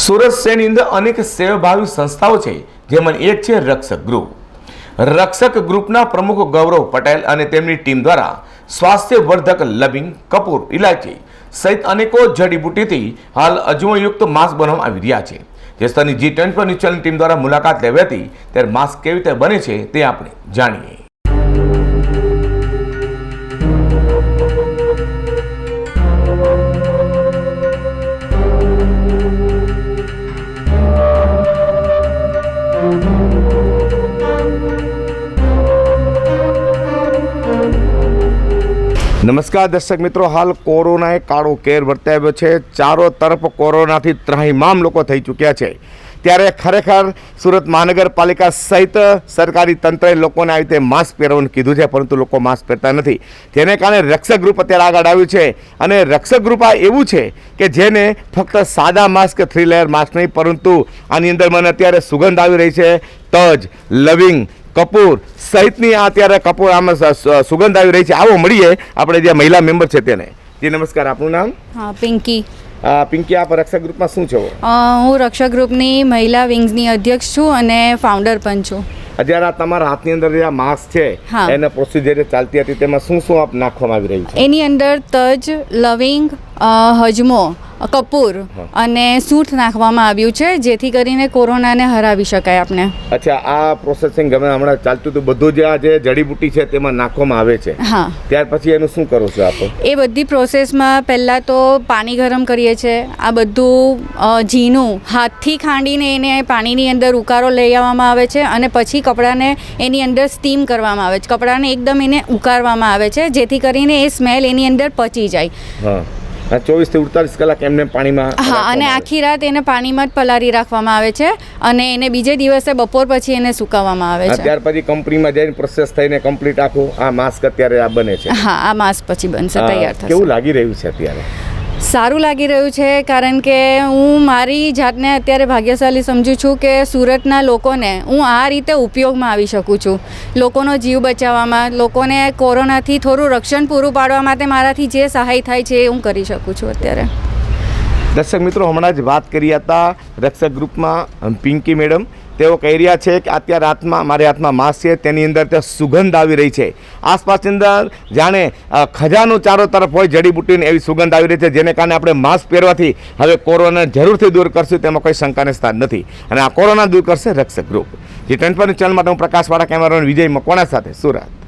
સુરત શહેરની અંદર અનેક સેવાભાવી સંસ્થાઓ છે, જેમાં એક છે રક્ષક ગ્રુપ. રક્ષક ગ્રુપના પ્રમુખ ગૌરવ પટેલ અને તેમની ટીમ દ્વારા સ્વાસ્થ્યવર્ધક લવિંગ કપૂર ઇલાયચી સહિત અનેકો જડીબુટીથી હાલ અજમોયુક્ત માસ્ક બનાવવામાં આવી રહ્યા છે. જે સ્થળની જી ટ્વેન્ટી પર ટીમ દ્વારા મુલાકાત લેવી હતી, ત્યારે માસ્ક કેવી રીતે બને છે તે આપણે જાણીએ. નમસ્કાર દર્શક મિત્રો, હાલ કોરોનાએ કાળો કેર વર્તાવ્યો છે. ચારો તરફ કોરોનાથી ત્રાહીમામ લોકો થઈ ચૂક્યા છે. ત્યારે ખરેખર સુરત મહાનગરપાલિકા સહિત સરકારી તંત્રએ લોકોને આવી રીતે માસ્ક પહેરવાનું કીધું છે, પરંતુ લોકો માસ્ક પહેરતા નથી. તેને કારણે રક્ષક ગ્રુપ અત્યારે આગળ આવ્યું છે અને રક્ષક ગ્રુપ આ એવું છે કે જેને ફક્ત સાદા માસ્ક, થ્રી લેયર માસ્ક નહીં, પરંતુ આની અંદર મને અત્યારે સુગંધ આવી રહી છે. તજ, લવિંગ કપૂર સહિતની આ અત્યારે કપૂર આમાં સુગંધ આવી રહી છે. આવો મળીએ. આપણે જે મહિલા મેમ્બર છે તેને. જી નમસ્કાર. આપનું નામ? હા પિંકી. પિંકી આપ રક્ષક ગ્રુપમાં શું છો? હું રક્ષા ગ્રુપની મહિલા વિંગ્સની અધ્યક્ષ છું અને ફાઉન્ડર પણ છું. અત્યારે આ તમારા હાથની અંદર જે આ માસ્ક છે. એને પ્રોસિજર ચાલતી હતી. તેમાં શું શું આપ નાખવામાં આવી રહ્યું છે? એની અંદર તજ લવિંગ હજમો કપૂર અને સૂંઠ નાખવામાં આવ્યું છે જેથી કરીને કોરોનાને હરાવી શકાય આપણે અચ્છા આ પ્રોસેસિંગ ગમે હમણાં ચાલતું હતું બધું જે આ જે જડીબુટી છે તેમાં નાખવામાં આવે છે. હા. ત્યાર પછી એનું શું કરો છો આપ? એ બધી પ્રોસેસમાં પહેલાં તો પાણી ગરમ કરીએ છીએ આ બધું ઝીણું હાથથી ખાંડીને એને પાણીની અંદર ઉકારો લઈ આવવામાં આવે છે અને પછી કપડાને એની અંદર સ્ટીમ કરવામાં આવે છે. કપડાને એકદમ એને ઉકારવામાં આવે છે જેથી કરીને એ સ્મેલ એની અંદર પચી જાય. હા. ચોવીસથી ઉડતાલીસ કલાક એમને પાણીમાં હા અને આખી રાત એને પાણીમાં જ પલારી રાખવામાં આવે છે અને એને બીજે દિવસે બપોર પછી એને સુકાવવામાં આવે છે. ત્યાર પછી કંપનીમાં જઈને પ્રોસેસ થઈને કમ્પ્લીટ આખું આ માસ્ક અત્યારે આ બને છે. હા આ માસ્ક પછી બનશે તૈયાર થશે. કેવું લાગી રહ્યું છે અત્યારે? સારું લાગી રહ્યું છે, કારણ કે હું મારી જાતને અત્યારે ભાગ્યશાળી સમજું છું કે સુરતના લોકોને હું આ રીતે ઉપયોગમાં આવી શકું છું. લોકોનો જીવ બચાવવામાં, લોકોને કોરોનાથી થોડું રક્ષણ પૂરું પાડવા માટે મારાથી જે સહાય થાય છે એ હું કરી શકું છું અત્યારે. દર્શક મિત્રો, હમણાં જ વાત કરી હતા રક્ષક ગ્રુપમાં પિંકી મેડમ. તેઓ કહી રહ્યા છે કે અત્યારે હાથમાં મારી હાથમાં માસ છે, તેની અંદર તે સુગંધ આવી રહી છે. આસપાસની અંદર જાણે ખજાનો ચારો તરફ હોય જડીબુટ્ટીની એવી સુગંધ આવી રહી છે, જેને કારણે આપણે માસ્ક પહેરવાથી હવે કોરોના જરૂરથી દૂર કરશું, તેમાં કોઈ શંકાને સ્થાન નથી. અને આ કોરોના દૂર કરશે રક્ષક ગ્રુપ જે ટ્વેન્ટી ચેનલ માટે હું પ્રકાશવાળા કેમેરામેન વિજય મકવાણા સાથે સુરત.